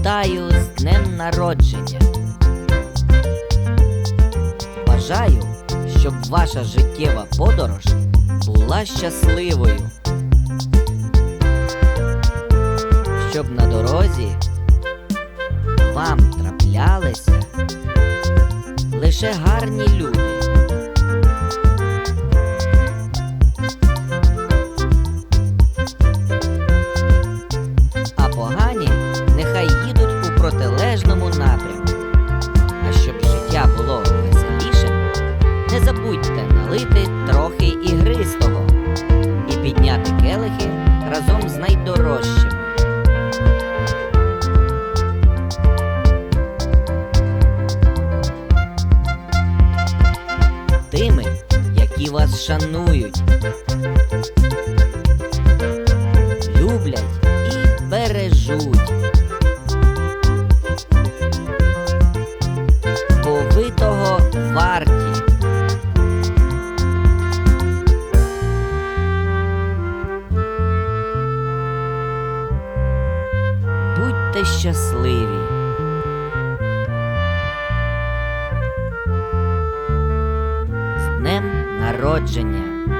Вітаю з днем народження. Бажаю, щоб ваша життєва подорож була щасливою. Щоб на дорозі вам траплялися лише гарні люди. Не забудьте налити трохи ігристого і підняти келихи разом з найдорожчим. Тими, які вас шанують, Будьте щасливі. З днем народження!